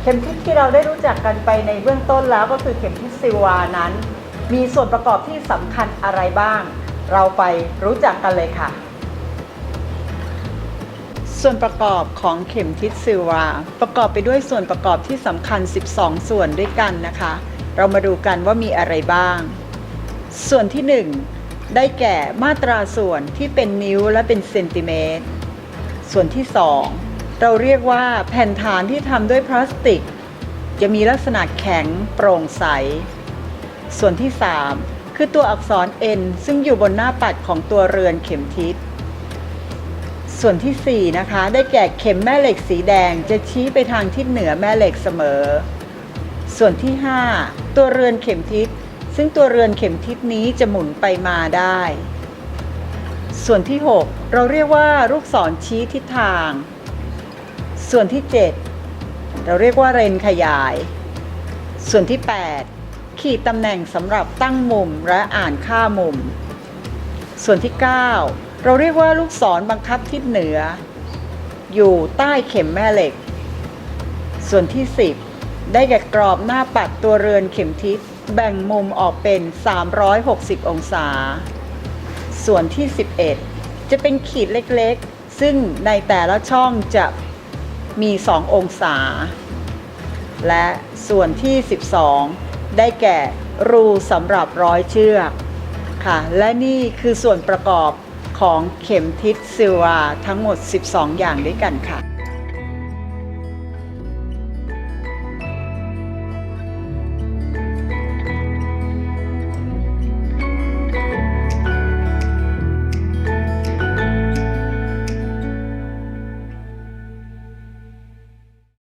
เข็มทิศที่เราได้รู้จักกันไปในเบื้องต้นแล้วก็คือเข็มทิศซิวานั้น มีส่วนประกอบที่สำคัญอะไรบ้าง เราไปรู้จักกันเลยค่ะ ส่วนประกอบของเข็มทิศซิวา ประกอบไปด้วยส่วนประกอบที่สำคัญ 12 ส่วนด้วยกันนะคะ เรามาดูกันว่ามีอะไรบ้าง ส่วนที่ 1 ได้แก่มาตราส่วนที่เป็นนิ้วและเป็นเซนติเมตรส่วนที่ 2 เราเรียกว่าแผ่นฐานที่ทำด้วยพลาสติก จะมีลักษณะแข็งโปร่งใส ส่วนที่ 3 คือตัวอักษร N ซึ่งอยู่บนหน้าปัดของตัวเรือนเข็มทิศ ส่วนทีสี่ 4 นะคะ ได้แก่เข็มแม่เหล็กสีแดงจะชี้ไปทางทิศเหนือแม่เหล็กเสมอ ส่วนที่ 5 ตัวเรือนเข็มทิศ ซึ่งตัวเรือนเข็มทิศนี้จะหมุนไปมาได้ ส่วนที่ 6 เราเรียกว่าลูกศรชี้ทิศทาง ส่วนที่ 7 เราเรียกว่าเรนขยาย ส่วนที่ 8 ขีดตำแหน่งสำหรับตั้งมุมและอ่านค่ามุม ส่วนที่ 9 เราเรียกว่าลูกศรบังคับทิศเหนือ อยู่ใต้เข็มแม่เหล็ก ส่วนที่ 10 ได้แก่กรอบหน้าปัดตัวเรือนเข็มทิศแบ่งมุมออกเป็น 360 องศา ส่วนที่ 11 จะเป็นขีดเล็กๆ ซึ่งในแต่ละช่องจะ มี 2 องศา และส่วนที่ 12 ได้แก่รูสำหรับร้อยเชือกค่ะ และนี่คือส่วนประกอบของเข็มทิศซิวาทั้งหมด 12 อย่างด้วยกันค่ะ